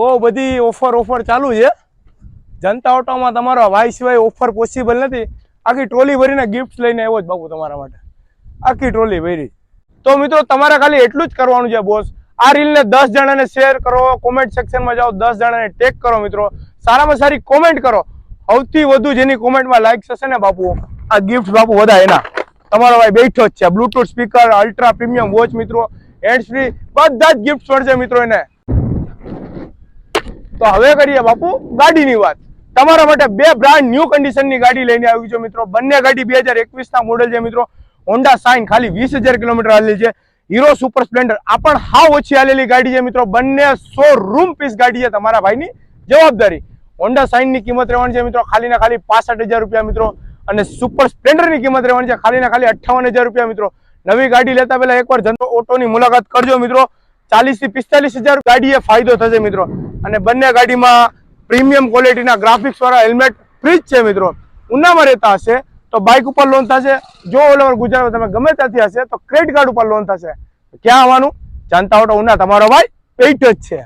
બહુ બધી offer offer ચાલુ છે. જનતા ઓટોમાં તમારો ભાઈ સિવાય ઓફર પોસિબલ નથી. આખી ટ્રોલી ભરીને ગિફ્ટ લઈને આવ્યો જ બાપુ તમારા માટે. આખી ટ્રોલી ભરી. તો મિત્રો, તમારે ખાલી એટલું જ કરવાનું છે બોસ આ રીલને દસ જણાને શેર કરો કોમેન્ટ સેક્શનમાં જાઓ, દસ જણાને ટેગ કરો મિત્રો. સારામાં સારી કોમેન્ટ કરો. સૌથી વધુ જેની કોમેન્ટમાં લાઈક થશે ને બાપુ, આ ગિફ્ટ બાપુ વધારે એના. તમારો ભાઈ બેઠો જ છે. Bluetooth speaker ultra premium watch મિત્રો. હેન્ડ ફ્રી બધા જ ગિફ્ટ મળશે મિત્રો એને. તો હવે કરીએ બાપુ ગાડીની વાત. તમારા માટે બે બ્રાન્ડ ન્યૂ કન્ડિશનની ગાડી લઈને આવી છું મિત્રો. બંને ગાડી બે હજાર એકવીસના મોડલ છે મિત્રો. હોન્ડા સાઇન ખાલી વીસ હજાર કિલોમીટર હાલેલી છે. હીરો સુપર સ્પ્લેન્ડર આ પણ હાવ ઓછી હાલેલી ગાડી છે મિત્રો. બંને સો રૂમ પીસ ગાડી છે તમારા ભાઈની જવાબદારી. હોન્ડા સાઇનની કિંમત રહેવાની છે મિત્રો. ખાલી ને ખાલી પાસઠ હજાર રૂપિયા મિત્રો. અને સુપર સ્પ્લેન્ડરની કિંમત રહેવાની છે ખાલી ને ખાલી અઠ્ઠાવન હજાર રૂપિયા મિત્રો. નવી ગાડી લેતા પહેલા એકવાર જનતો ઓટોની મુલાકાત કરજો મિત્રો. ચાલીસથી પિસ્તાલીસ હજાર ગાડીએ ફાયદો થશે મિત્રો. અને બંને ગાડીમાં પ્રીમિયમ ક્વોલિટીના ગ્રાફિક્સવાળા હેલ્મેટ ફ્રી જ છે મિત્રો. ઉનામાં રહેતા હશે તો બાઇક ઉપર લોન થશે. જો ઓલ ઓવર ગુજરાતમાં તમે ગમે ત્યાંથી હશે તો ક્રેડિટ કાર્ડ ઉપર લોન થશે. ક્યાં આવવાનું? જાણતા ઓટો ઉના, તમારો ભાઈ, પેટ જ છે.